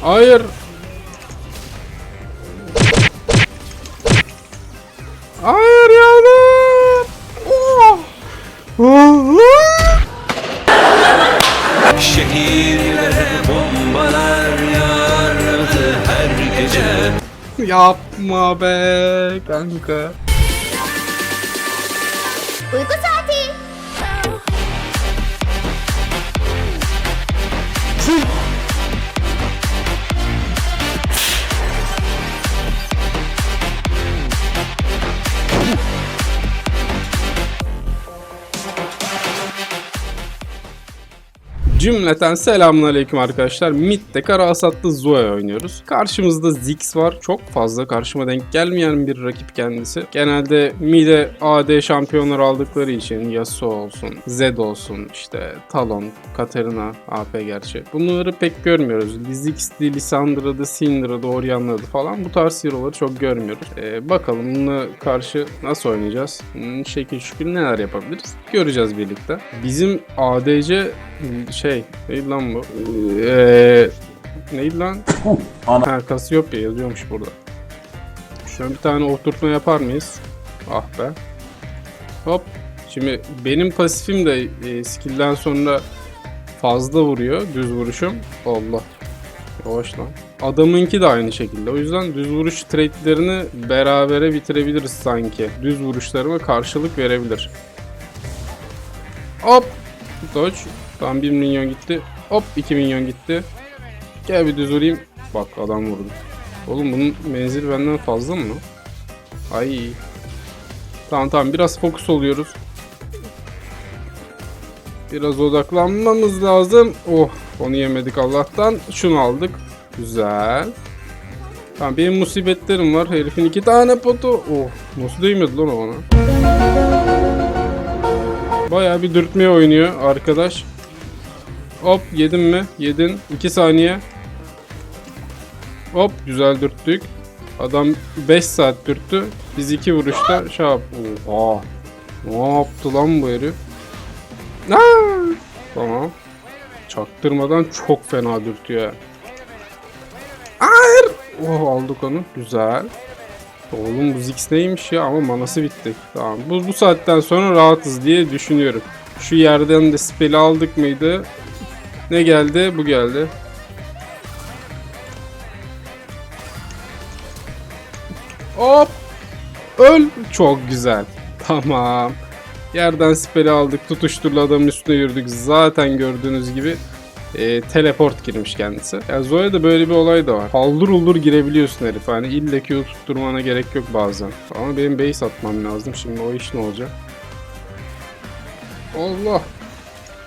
Hayır. Hayır yandım. Oh. Oh. Şehirlere bombalar yağardı her gece Yapma be kanka. Uyku Cümleten selamünaleyküm arkadaşlar. Mid'de kara hasatlı Zoe oynuyoruz. Karşımızda Ziggs var. Çok fazla karşıma denk gelmeyen bir rakip kendisi. Genelde mid'e AD şampiyonlar aldıkları için Yasuo olsun, Zed olsun, işte Talon, Katarina, AP gerçi. Bunları pek görmüyoruz. Ziggs'li, Lissandra'dı, Syndra'dı, Orianna'dı falan bu tarz hero'ları çok görmüyoruz. Ee, bakalım bununla karşı nasıl oynayacağız? Hmm, şekil şükür neler yapabiliriz? Göreceğiz birlikte. Bizim ADC şey neydi lan bu? Ee, neydi lan? Ha Cassiopeia yazıyormuş burada. Şöyle bir tane oturtma yapar mıyız? Ah be. Hop. Şimdi benim pasifim de e, skill'den sonra fazla vuruyor düz vuruşum. Allah. Yavaş lan. Adamınki de aynı şekilde. O yüzden düz vuruş trade'lerini berabere bitirebiliriz sanki. Düz vuruşlarıma karşılık verebilir. Hop. Dodge. Tamam 1 milyon gitti. Hop 2 milyon gitti. Gel bir düz vurayım. Bak adam vurdu. Oğlum bunun menzili benden fazla mı? Ay. Tamam tamam biraz fokus oluyoruz. Biraz odaklanmamız lazım. Oh onu yemedik Allah'tan. Şunu aldık. Güzel. Tamam benim musibetlerim var. Herifin iki tane potu. Oh nasıl değmedi lan o ona. Bayağı bir dürtmeye oynuyor arkadaş. Hop yedin mi? Yedin. 2 saniye. Hop güzel dürttük. Adam 5 saat dürttü. Biz 2 vuruşta şey. Oha. Ne yaptı lan bu herif? Aa! Tamam. Çaktırmadan çok fena dürtüyor. Hayır. Oh aldık onu. Güzel. Oğlum bu Ziggs neymiş ya ama manası bitti. Tamam bu, bu saatten sonra rahatız diye düşünüyorum. Şu yerden de spell'i aldık mıydı? Ne geldi? Bu geldi. Hop! Öl! Çok güzel. Tamam. Yerden spell'i aldık. Tutuşturulu adamın üstüne yürüdük. Zaten gördüğünüz gibi e, teleport girmiş kendisi. Yani Zoe'de böyle bir olay da var. Haldır uldur girebiliyorsun herif. Hani illa Q tutturmana gerek yok bazen. Ama benim base atmam lazım. Şimdi o iş ne olacak? Allah!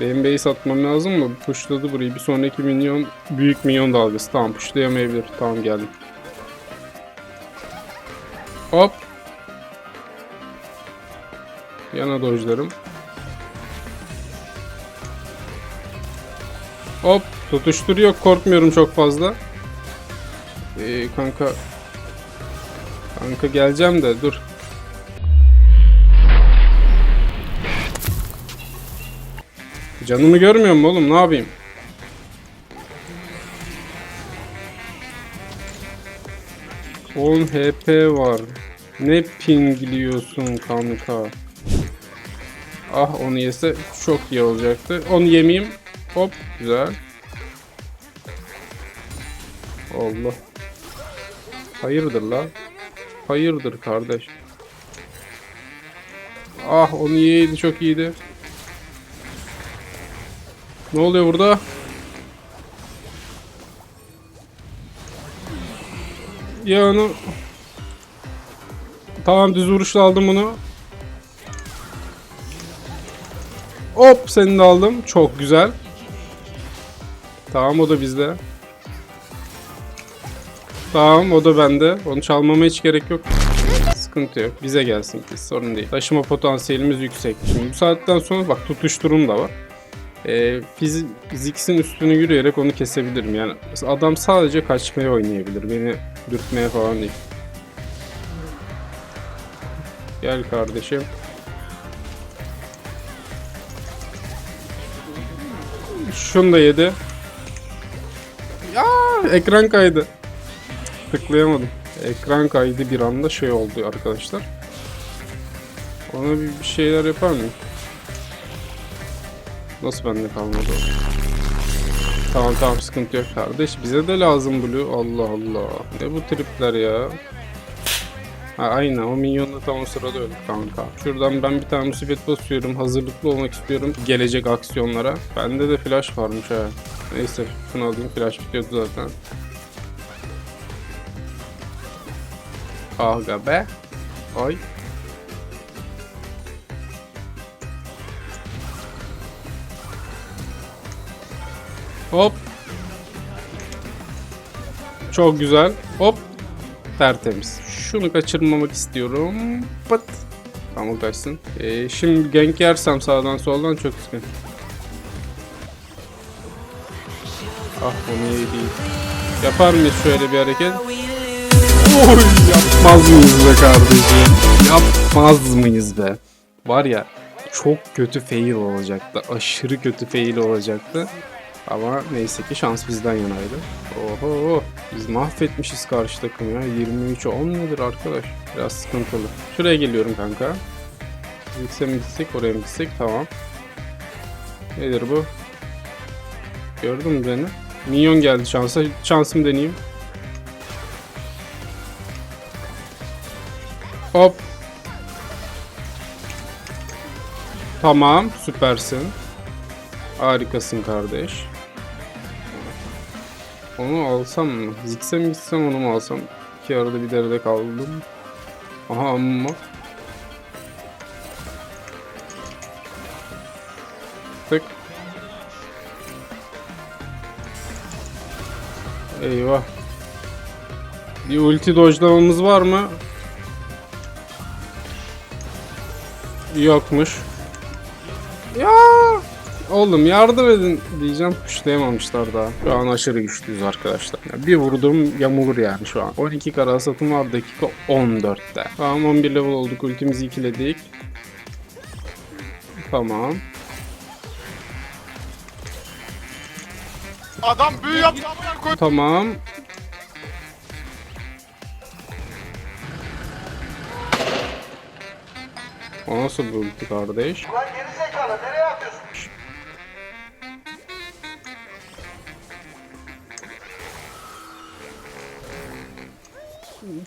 Benim base atmam lazım mı? Pushladı burayı. Bir sonraki minyon büyük minyon dalgası. Tamam pushlayamayabilir. Tamam geldim. Hop. Yana dojlarım. Hop tutuşturuyor korkmuyorum çok fazla. Ee, kanka Kanka geleceğim de dur. Canımı görmüyor mu oğlum ne yapayım? On HP var. Ne pingliyorsun kanka? Ah onu yese çok iyi olacaktı. Onu yemeyeyim. Hop güzel. Allah. Hayırdır lan? Hayırdır kardeş? Ah onu yiyeydi çok iyiydi. Ne oluyor burada? Ya onu... Tamam düz vuruşla aldım bunu. Hop seni de aldım. Çok güzel. Tamam o da bizde. Tamam o da bende. Onu çalmama hiç gerek yok. Sıkıntı yok. Bize gelsin ki sorun değil. Taşıma potansiyelimiz yüksek. Şimdi bu saatten sonra bak tutuşturum da var. Ee, fiz- fiziksin üstünü yürüyerek onu kesebilirim. Yani adam sadece kaçmaya oynayabilir. Beni dürtmeye falan değil. Gel kardeşim. Şunu da yedi. Aa, ekran kaydı. Tıklayamadım. Ekran kaydı bir anda şey oldu arkadaşlar. Ona bir şeyler yapar mıyım? Nasıl bende kalmadı? Tamam tamam sıkıntı yok kardeş. Bize de lazım Blue. Allah Allah. Ne bu tripler ya? Ha aynen o minyon da tam o sırada öldü kanka. Şuradan ben bir tane musibet basıyorum. Hazırlıklı olmak istiyorum gelecek aksiyonlara. Bende de flash varmış ha. Neyse şunu alayım flash bitiyordu zaten. Aga be. Ay. Hop. Çok güzel. Hop. Tertemiz. Şunu kaçırmamak istiyorum. Pıt. Tamam kaçsın. Ee, şimdi gank yersem sağdan soldan çok sıkıntı. Ah onu iyi değil. Yapar mıyız şöyle bir hareket? Oy yapmaz mıyız be kardeşim? Yapmaz mıyız be? Var ya çok kötü fail olacaktı. Aşırı kötü fail olacaktı. Ama neyse ki şans bizden yanaydı. Oho biz mahvetmişiz karşı takımı ya. 23'e 10 nedir arkadaş? Biraz sıkıntılı. Şuraya geliyorum kanka. Gitse mi gitsek oraya mı gitsek? Tamam. Nedir bu? Gördün mü beni? Minyon geldi şansa. Şansımı deneyeyim. Hop. Tamam, süpersin. Harikasın kardeş. Onu alsam mı? Zikse gitsem onu mu alsam? İki arada bir derede kaldım. Aha amma. Tık. Eyvah. Bir ulti dojlamamız var mı? Yokmuş. Ya oğlum yardım edin diyeceğim. Kuşlayamamışlar daha. Şu an aşırı güçlüyüz arkadaşlar. Ya bir vurdum yamulur yani şu an. 12 kara satım var dakika 14'te. Tamam 11 level olduk. Ultimizi ikiledik. Tamam. Adam büyü yaptı amına koy. Tamam. O nasıl bir ulti kardeş? Lan geri zekalı nereye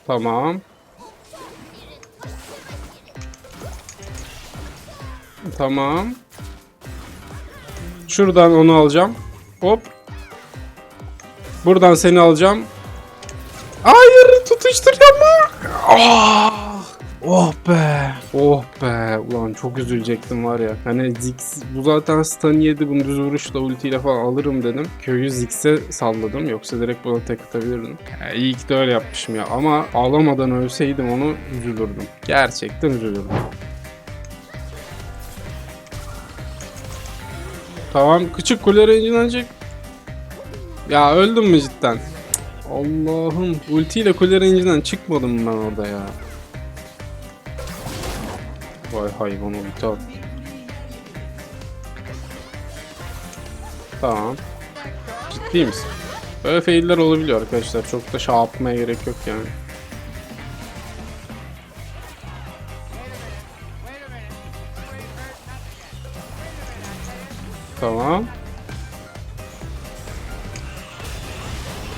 Tamam. Tamam. Şuradan onu alacağım. Hop. Buradan seni alacağım. Hayır tutuştur yapma. Ah! Oh be. Oh be. Ulan çok üzülecektim var ya. Hani Ziggs bu zaten stun yedi. Bunu düz vuruşla ultiyle falan alırım dedim. Köyü Ziggs'e salladım. Yoksa direkt buna tek atabilirdim. Ya, iyi ki de öyle yapmışım ya. Ama ağlamadan ölseydim onu üzülürdüm. Gerçekten üzülürdüm. Tamam. Küçük kule range'den Ya öldüm mü cidden? Allah'ım. Ultiyle kule range'den çıkmadım ben orada ya. Vay hayvan ulti at. Tamam. Ciddi misin? Böyle failler olabiliyor arkadaşlar. Çok da şey gerek yok yani. Tamam.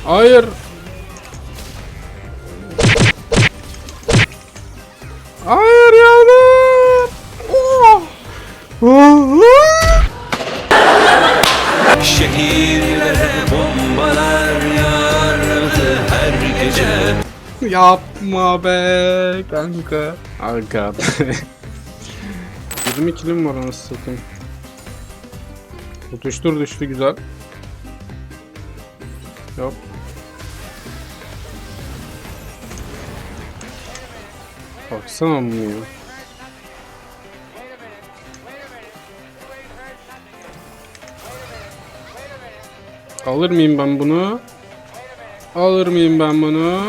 Hayır Şehirlere bombalar yağardı her gece Yapma be kanka. Aga be. 20 kilim var anasını satayım. Tutuştur düştü güzel. Yok. Baksana bunu ya. Alır mıyım ben bunu? Alır mıyım ben bunu?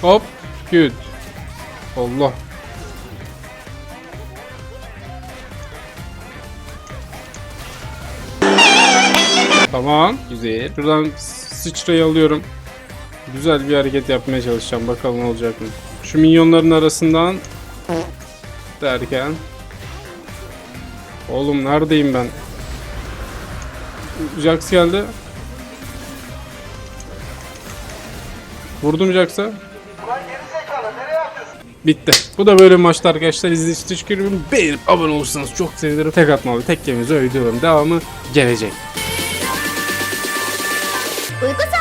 Hop. Good. Allah. Tamam. Güzel. Şuradan sıçrayı alıyorum. Güzel bir hareket yapmaya çalışacağım. Bakalım olacak mı? Şu minyonların arasından derken Oğlum neredeyim ben? Jax geldi. Vurdum Jax'a. Bitti. Bu da böyle maçtı arkadaşlar. İzlediğiniz için teşekkür ederim. Beğenip abone olursanız çok sevinirim. Tek atmalı tek yemizi öyle diyorum. Devamı gelecek. Uyku.